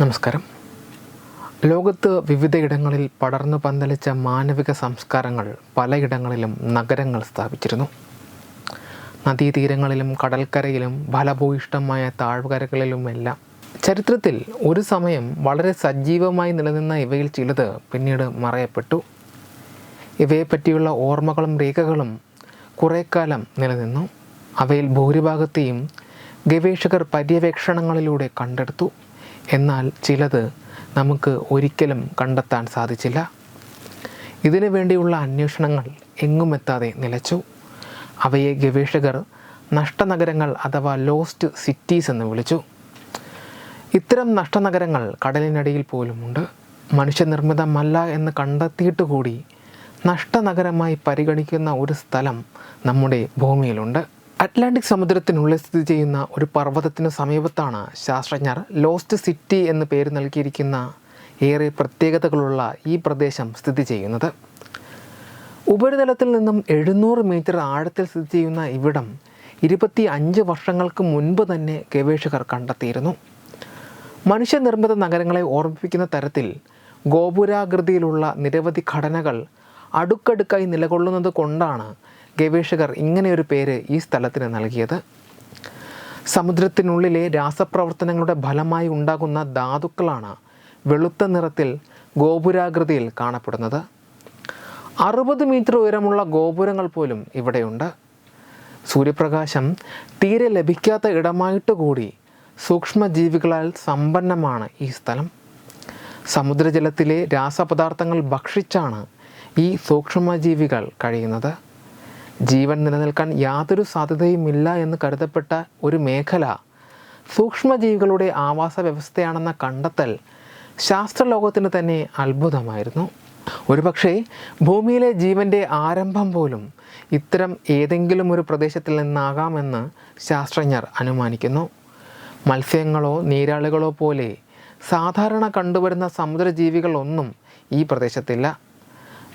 നമസ്കാരം. ലോകത്ത് വിവിധയിടങ്ങളിൽ പടർന്നു പന്തലിച്ച മാനവിക സംസ്കാരങ്ങൾ പലയിടങ്ങളിലും നഗരങ്ങൾ സ്ഥാപിച്ചിരുന്നു. നദീതീരങ്ങളിലും കടൽക്കരയിലും ഫലഭൂയിഷ്ടമായ താഴ്വരകളിലുമെല്ലാം ചരിത്രത്തിൽ ഒരു സമയം വളരെ സജീവമായി നിലനിന്ന ഇവയിൽ ചിലത് പിന്നീട് മറയപ്പെട്ടു. ഇവയെപ്പറ്റിയുള്ള ഓർമ്മകളും രേഖകളും കുറേക്കാലം നിലനിന്നു. അവയിൽ ഭൂരിഭാഗത്തെയും ഗവേഷകർ പര്യവേക്ഷണങ്ങളിലൂടെ കണ്ടെടുത്തു. എന്നാൽ ചിലത് നമുക്ക് ഒരിക്കലും കണ്ടെത്താൻ സാധിച്ചില്ല. ഇതിനു വേണ്ടിയുള്ള അന്വേഷണങ്ങൾ എങ്ങും എത്താതെ നിലച്ചു. അവയെ ഗവേഷകർ നഷ്ടനഗരങ്ങൾ അഥവാ ലോസ്റ്റ് സിറ്റീസ് എന്ന് വിളിച്ചു. ഇത്തരം നഷ്ടനഗരങ്ങൾ കടലിനടിയിൽ പോലുമുണ്ട് മനുഷ്യനിർമ്മിതമല്ല എന്ന് കണ്ടെത്തിയിട്ട് കൂടി നഷ്ടനഗരമായി പരിഗണിക്കുന്ന ഒരു സ്ഥലം നമ്മുടെ ഭൂമിയിലുണ്ട്. അറ്റ്ലാന്റിക് സമുദ്രത്തിനുള്ളിൽ സ്ഥിതി ചെയ്യുന്ന ഒരു പർവതത്തിന് സമീപത്താണ് ശാസ്ത്രജ്ഞർ ലോസ്റ്റ് സിറ്റി എന്ന് പേര് നൽകിയിരിക്കുന്ന ഏറെ പ്രത്യേകതകളുള്ള ഈ പ്രദേശം സ്ഥിതി ചെയ്യുന്നത്. ഉപരിതലത്തിൽ നിന്നും എഴുന്നൂറ് മീറ്റർ ആഴത്തിൽ സ്ഥിതി ചെയ്യുന്ന ഇവിടം ഇരുപത്തി അഞ്ച് വർഷങ്ങൾക്ക് മുൻപ് തന്നെ ഗവേഷകർ കണ്ടെത്തിയിരുന്നു. മനുഷ്യനിർമ്മിത നഗരങ്ങളെ ഓർമ്മിപ്പിക്കുന്ന തരത്തിൽ ഗോപുരാകൃതിയിലുള്ള നിരവധി ഘടനകൾ അടുക്കടുക്കായി നിലകൊള്ളുന്നത് കൊണ്ടാണ് ഗവേഷകർ ഇങ്ങനെയൊരു പേര് ഈ സ്ഥലത്തിന് നൽകിയത്. സമുദ്രത്തിനുള്ളിലെ രാസപ്രവർത്തനങ്ങളുടെ ഫലമായി ഉണ്ടാകുന്ന ധാതുക്കളാണ് വെളുത്ത നിറത്തിൽ ഗോപുരാകൃതിയിൽ കാണപ്പെടുന്നത്. അറുപത് മീറ്റർ ഉയരമുള്ള ഗോപുരങ്ങൾ പോലും ഇവിടെയുണ്ട്. സൂര്യപ്രകാശം തീരെ ലഭിക്കാത്ത ഇടമായിട്ട് കൂടി സൂക്ഷ്മജീവികളാൽ സമ്പന്നമാണ് ഈ സ്ഥലം. സമുദ്രജലത്തിലെ രാസപദാർത്ഥങ്ങൾ ഭക്ഷിച്ചാണ് ഈ സൂക്ഷ്മജീവികൾ കഴിയുന്നത്. ജീവൻ നിലനിൽക്കാൻ യാതൊരു സാധ്യതയുമില്ല എന്ന് കരുതപ്പെട്ട ഒരു മേഖല സൂക്ഷ്മജീവികളുടെ ആവാസ വ്യവസ്ഥയാണെന്ന കണ്ടെത്തൽ ശാസ്ത്രലോകത്തിന് തന്നെ അത്ഭുതമായിരുന്നു. ഒരുപക്ഷെ ഭൂമിയിലെ ജീവന്റെ ആരംഭം പോലും ഇത്തരം ഏതെങ്കിലും ഒരു പ്രദേശത്തിൽ നിന്നാകാമെന്ന് ശാസ്ത്രജ്ഞർ അനുമാനിക്കുന്നു. മത്സ്യങ്ങളോ നീരാളികളോ പോലെ സാധാരണ കണ്ടുവരുന്ന സമുദ്രജീവികളൊന്നും ഈ പ്രദേശത്തില്ല.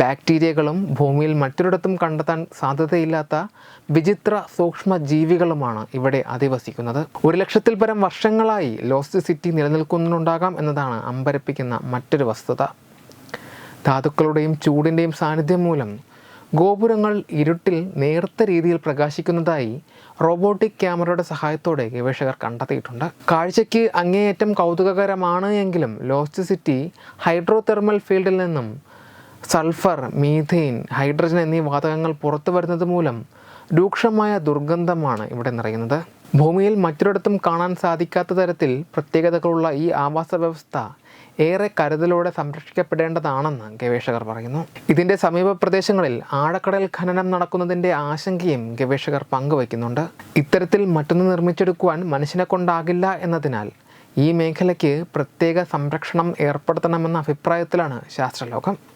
ബാക്ടീരിയകളും ഭൂമിയിൽ മറ്റൊരിടത്തും കണ്ടെത്താൻ സാധ്യതയില്ലാത്ത വിചിത്ര സൂക്ഷ്മ ജീവികളുമാണ് ഇവിടെ അധിവസിക്കുന്നത്. ഒരു ലക്ഷത്തിൽ പരം വർഷങ്ങളായി ലോസ്റ്റ് സിറ്റി നിലനിൽക്കുന്നുണ്ടാകാം എന്നതാണ് അമ്പരപ്പിക്കുന്ന മറ്റൊരു വസ്തുത. ധാതുക്കളുടെയും ചൂടിന്റെയും സാന്നിധ്യം മൂലം ഗോപുരങ്ങൾ ഇരുട്ടിൽ നേർത്ത രീതിയിൽ പ്രകാശിക്കുന്നതായി റോബോട്ടിക് ക്യാമറയുടെ സഹായത്തോടെ ഗവേഷകർ കണ്ടെത്തിയിട്ടുണ്ട്. കാഴ്ചയ്ക്ക് അങ്ങേയറ്റം കൗതുകകരമാണ് എങ്കിലും ലോസ്റ്റ് സിറ്റി ഹൈഡ്രോ തെർമൽ ഫീൽഡിൽ നിന്നും സൾഫർ മീഥെയിൻ ഹൈഡ്രജൻ എന്നീ വാതകങ്ങൾ പുറത്തു വരുന്നത് മൂലം രൂക്ഷമായ ദുർഗന്ധമാണ് ഇവിടെ നിറയുന്നത്. ഭൂമിയിൽ മറ്റൊരിടത്തും കാണാൻ സാധിക്കാത്ത തരത്തിൽ പ്രത്യേകതകളുള്ള ഈ ആവാസ വ്യവസ്ഥ ഏറെ കരുതലോടെ സംരക്ഷിക്കപ്പെടേണ്ടതാണെന്ന് ഗവേഷകർ പറയുന്നു. ഇതിന്റെ സമീപ പ്രദേശങ്ങളിൽ ആഴക്കടൽ ഖനനം നടക്കുന്നതിന്റെ ആശങ്കയും ഗവേഷകർ പങ്കുവയ്ക്കുന്നുണ്ട്. ഇത്തരത്തിൽ മറ്റൊന്ന് നിർമ്മിച്ചെടുക്കുവാൻ മനുഷ്യനെ കൊണ്ടാകില്ല എന്നതിനാൽ ഈ മേഖലയ്ക്ക് പ്രത്യേക സംരക്ഷണം ഏർപ്പെടുത്തണമെന്ന അഭിപ്രായത്തിലാണ് ശാസ്ത്രലോകം.